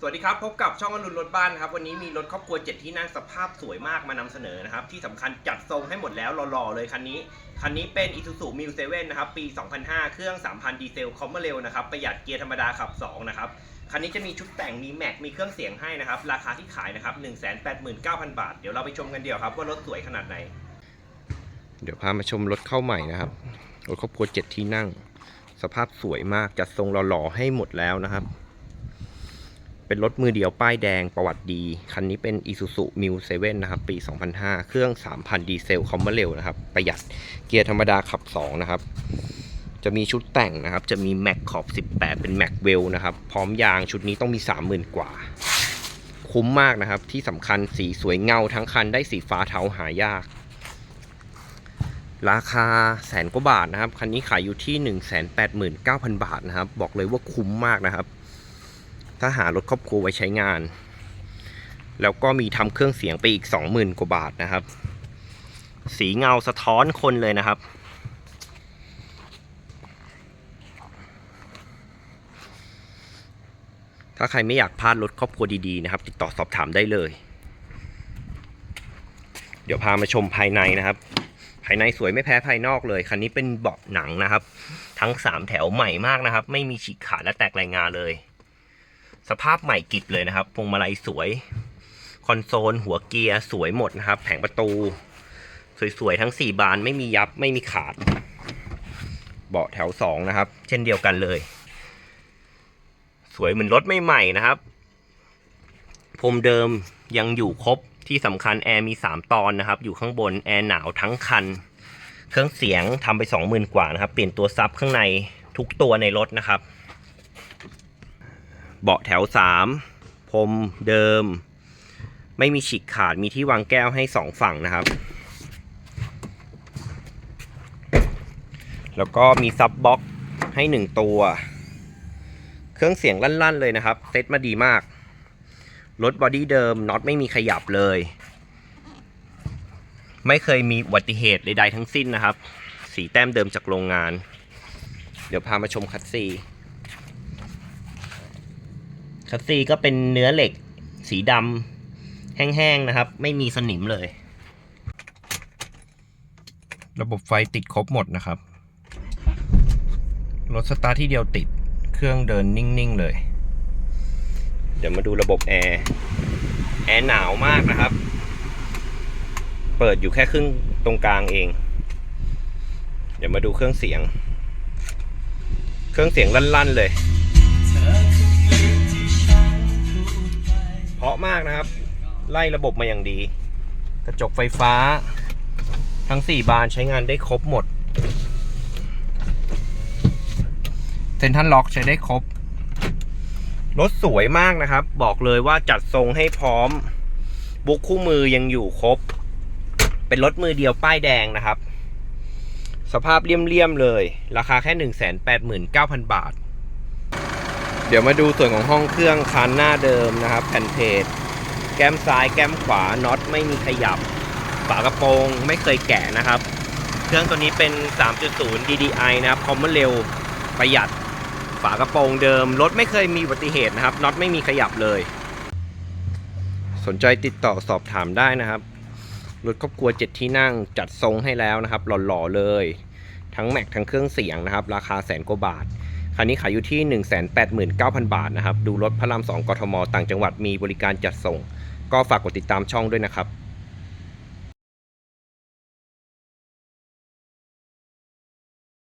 สวัสดีครับ พบกับช่องอนุนรถบ้านนะครับ วันนี้มีรถครอบครัว 7 ที่นั่งสภาพสวยมากมานำเสนอนะครับ ที่สำคัญจัดทรงให้หมดแล้วหล่อๆเลยคันนี้ คันนี้เป็น Isuzu m i l 7นะครับ ปี 2005 เครื่อง 3,000 ดีเซลคอมเมอร์เร็วนะครับ ประหยัดเกียร์ธรรมดาขับ 2 นะครับ คันนี้จะมีชุดแต่งมีแม็กมีเครื่องเสียงให้นะครับ ราคาที่ขายนะครับ 189,000 บาท เดี๋ยวเราไปชมกันเดียวครับ ว่ารถสวยขนาดไหน เดี๋ยวพามาชมรถเข้าใหม่นะครับรถครอบครัวเจ็ดที่นั่ง สภาพสวยมากจัดทรงหล่อๆให้หมดแล้วนะครับ เป็นรถมือเดียวป้ายแดงประวัติดี คันนี้เป็น Isuzu m i l 7นะครับ ปี 2005 เครื่อง 3,000 ดีเซลคอมเมอร์เร็วนะครับ ประหยัดเกียร์ธรรมดาขับ 2 นะครับ จะมีชุดแต่งนะครับ จะมีแม็กขอบ 18 เป็นแม็กเวลนะครับ พร้อมยางชุดนี้ต้องมี 30,000 กว่า คุ้มมากนะครับ ที่สำคัญสีสวยเงาทั้งคันได้สีฟ้าเทาหายาก ราคาแสนกว่าบาทนะครับ คันนี้ขายอยู่ที่ 189,000 บาทนะครับ บอกเลยว่าคุ้มมากนะครับ ถ้าหารถครอบครัวไว้ใช้งาน แล้วก็มีทำเครื่องเสียงไปอีก 20,000 กว่าบาทนะครับ สีเงาสะท้อนคนเลยนะครับ ถ้าใครไม่อยากพลาดรถครอบครัวดีๆนะครับ ติดต่อสอบถามได้เลย เดี๋ยวพามาชมภายในนะครับภายในสวยไม่แพ้ภายนอกเลย คันนี้เป็นเบาะหนังนะครับ ทั้ง 3 แถวใหม่มากนะครับ ไม่มีฉีกขาดและแตกรายงานเลย สภาพใหม่กิบเลยนะครับพวงมาลัยสวย คอนโซล หัวเกียร์สวยหมดนะครับ แผงประตู สวยๆ ทั้ง 4 บานไม่มียับไม่มีขาด เบาะแถว 2 นะครับ เช่นเดียวกันเลย สวยเหมือนรถใหม่ๆนะครับพรมเดิมยังอยู่ครบที่สำคัญแอร์มี 3 ตอนนะครับ อยู่ข้างบนแอร์หนาวทั้งคัน เครื่องเสียงทำไป 20,000 กว่านะครับ เปลี่ยนตัวซับข้างในทุกตัวในรถนะครับ เบาะแถว 3 พรมเดิม ไม่มีฉีกขาดมีที่วางแก้วให้ 2 ฝั่งนะครับ แล้วก็มีซับบ็อกให้ 1 ตัว เครื่องเสียงลั่น ๆ เลยนะครับ เซ็ตมาดีมาก รถบอดี้เดิมน็อตไม่มีขยับเลย ไม่เคยมีอุบัติเหตุใดๆทั้งสิ้นนะครับ สีแต้มเดิมจากโรงงาน เดี๋ยวพามาชมคัตซี คัตซีก็เป็นเนื้อเหล็กสีดำแห้งๆนะครับ ไม่มีสนิมเลย ระบบไฟติดครบหมดนะครับ รถสตาร์ทที่เดียวติดเครื่องเดินนิ่งๆเลย เดี๋ยวมาดูระบบแอร์ แอร์หนาวมากนะครับ เปิดอยู่แค่ครึ่งตรงกลางเอง เดี๋ยวมาดูเครื่องเสียง เครื่องเสียงลั่นๆเลยะมากนะครับ ไล่ระบบมาอย่างดี กระจกไฟฟ้า ทั้ง 4 บานใช้งานได้ครบหมดเซนทันล็อกใช้ได้ครบ รถสวยมากนะครับ บอกเลยว่าจัดทรงให้พร้อม บุกคู่มือยังอยู่ครบ เป็นรถมือเดียวป้ายแดงนะครับ สภาพเลี่ยมๆเลย ราคาแค่ 189,000 บาท เดี๋ยวมาดูส่วนของห้องเครื่องคันหน้าเดิมนะครับ แผ่นเพจแก้มซ้ายแก้มขวาน็อตไม่มีขยับฝากระโปรงไม่เคยแกะนะครับ เครื่องตัวนี้เป็น 3.0 DDI นะครับคอมเมอร์เร็วประหยัดฝากระโปรงเดิมรถไม่เคยมีอุบัติเหตุนะครับน็อตไม่มีขยับเลย สนใจติดต่อสอบถามได้นะครับรถครอบครัวเจ็ดที่นั่งจัดทรงให้แล้วนะครับ หล่อๆเลย ทั้งแม็กทั้งเครื่องเสียงนะครับ ราคาแสนกว่าบาท คันนี้ขายอยู่ที่ 189,000 บาทนะครับ ดูรถพระราม2กทม ต่างจังหวัดมีบริการจัดส่ง ก็ฝากกดติดตามช่องด้วยนะครับ